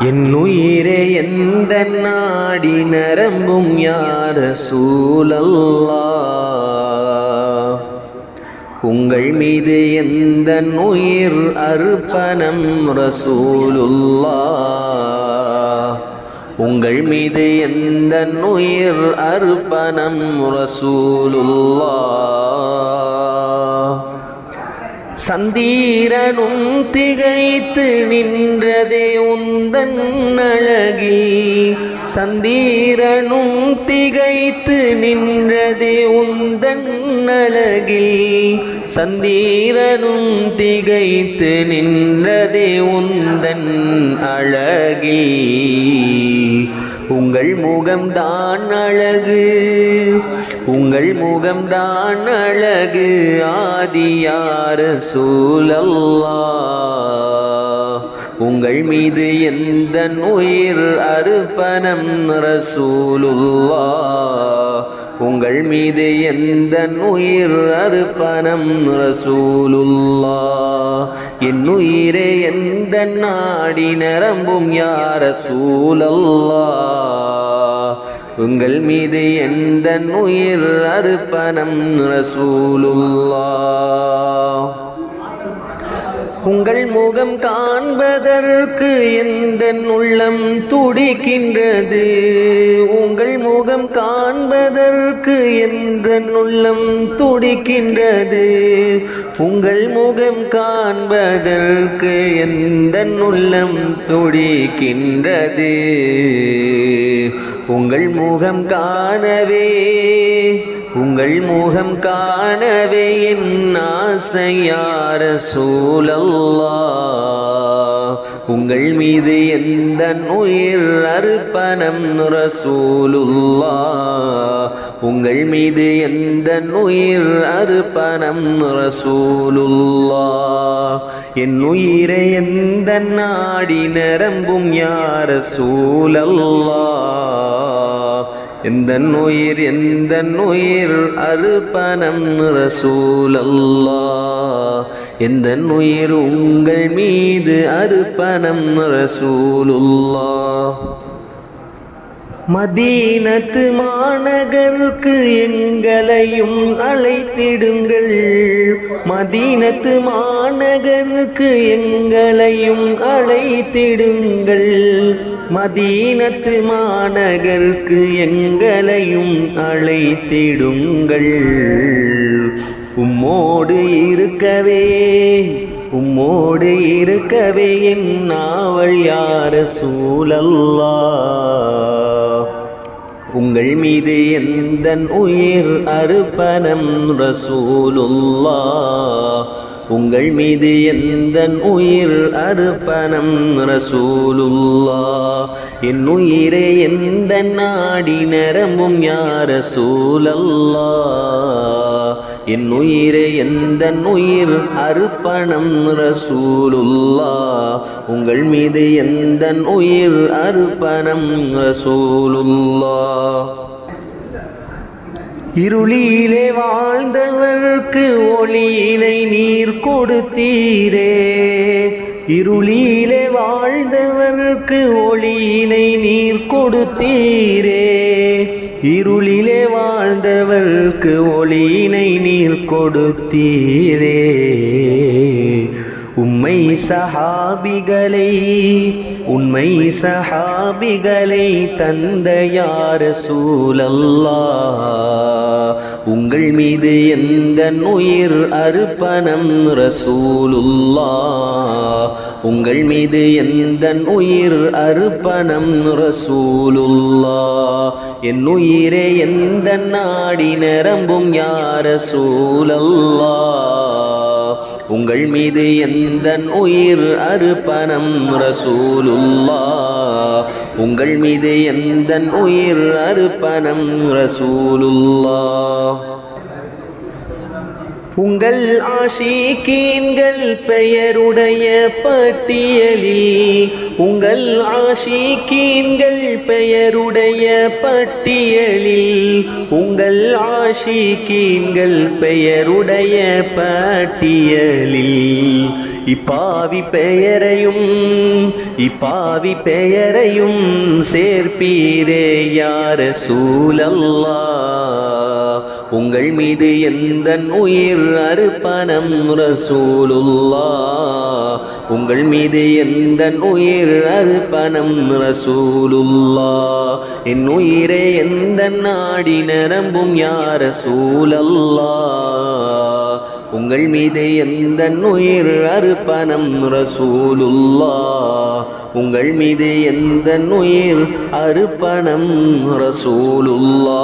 என்னுயிரே எந்த நாடி நரம்பும் யார சூழல்லா உங்கள் மீது எந்த உயிர் அர்ப்பணம் ரசூலுல்லா? உங்கள் மீது எந்த உயிர் அர்ப்பணம் ரசூலுல்லா? சந்தீரனும் திகைத்து நின்றதே உந்தன் அழகி சந்தீரனும் திகைத்து நின்றதே உந்தன் அழகில் சந்தீரனும் திகைத்து நின்றதே உந்தன் அழகி உங்கள் முகம்தான் அழகு உங்கள் முகம்தான் அழகு ஆதியார சூழல்லா உங்கள் மீது எந்த உயிர் அர்ப்பணம் ரசூலுல்லா உங்கள் மீது எந்த உயிர் அர்ப்பணம் ரசூலுல்லா என் உயிரே எந்த நாடி நரம்பும்? யார சூழல்லா உங்கள் மீது எந்த உயிர் அர்ப்பணம் ரசூலுல்லா உங்கள் முகம் காண்பதற்கு எந்த உள்ளம் துடிக்கின்றது? உங்கள் முகம் காண்பதற்கு எந்த உள்ளம் துடிக்கின்றது? உங்கள் முகம் காண்பதற்கு எந்த உள்ளம் துடிக்கின்றது? உங்கள் முகம் காணவே உங்கள் முகம் காணவே என் ஆசையார சூழல்லா உங்கள் மீது எந்த உயிர் அர்ப்பணம் ரசூலுல்லா உங்கள் மீது எந்த உயிர் அர்ப்பணம் ரசூலுல்லா என் உயிரை எந்த நாடி நரம்பும் யார சூழல்லா எந்த உயிர் எந்த உயிர் அர்ப்பணம் ரசூலல்லா எந்த உயிர் உங்கள் மீது அர்ப்பணம் ரசூலுல்லா மதீனத்து மாநகருக்கு எங்களையும் அழைத்திடுங்கள். மதீனத்து மாநகருக்கு எங்களையும் அழைத்திடுங்கள். மதீனத்து மாநகருக்கு எங்களையும் அழைத்திடுங்கள். உம்மோடு இருக்கவே உம்மோடு இருக்கவே என் நாவல் யார? சூழல்லா உங்கள் மீது எந்த உயிர் அர்ப்பணம் ரசூலுல்லா உங்கள் மீது எந்த உயிர் அர்ப்பணம் ரசூலுல்லா. என் உயிரே எந்த நாடி நரம்பும் யார சூழல்லா என் உயிரே எந்த உயிர் அர்ப்பணம் ரசூலுல்லா. உங்கள் மீது எந்த உயிர் அர்ப்பணம் ரசூலுல்லா. இருளிலே வாழ்ந்தவர்க்கு ஒளியினை நீர் கொடுத்தீரே. இருளிலே வாழ்ந்தவர்க்கு ஒளியினை நீர் கொடுத்தீரே. இருளிலே வாழ்ந்தவர்க்கு ஒளியினை நீர் கொடுத்தீரே. உண்மை சஹாபிகளை உண்மை சஹாபிகளை தந்த யார சூழல்லா உங்கள் மீது எந்த உயிர் அர்ப்பணம் ரசூலுல்லா உங்கள் மீது எந்த உயிர் அர்ப்பணம் ரசூலுல்லா என் உயிரே எந்த நாடி நிரம்பும் யார சூழல்லா உங்கள் மீது எந்த உயிர் அறுப்பனம்? ரசூலுல்லா உங்கள் மீது எந்த உயிர் அறுப்பனம்? ரசூலுல்லா உங்கள் ஆஷிகீன்கள் பெயருடைய பட்டியலில் உங்கள் ஆஷிகீன்கள் பெயருடைய பட்டியலில் உங்கள் ஆஷிகீன்கள் பெயருடைய பட்டியலில். இப்பாவி பெயரையும் இப்பாவி பெயரையும் சேர்ப்பீரே யார சூழல்லா உங்கள் மீது எந்த உயிர் அர்ப்பணம் ரசூலுல்லா உங்கள் மீது எந்த உயிர் அர்ப்பணம் ரசூலுல்லா என் உயிரே எந்த நாடி நரம்பும் யார சூழல்லா உங்கள் மீது எந்த உயிர் அர்ப்பணம் ரசூலுல்லா உங்கள் மீது எந்த உயிர் அர்ப்பணம் ரசூலுல்லா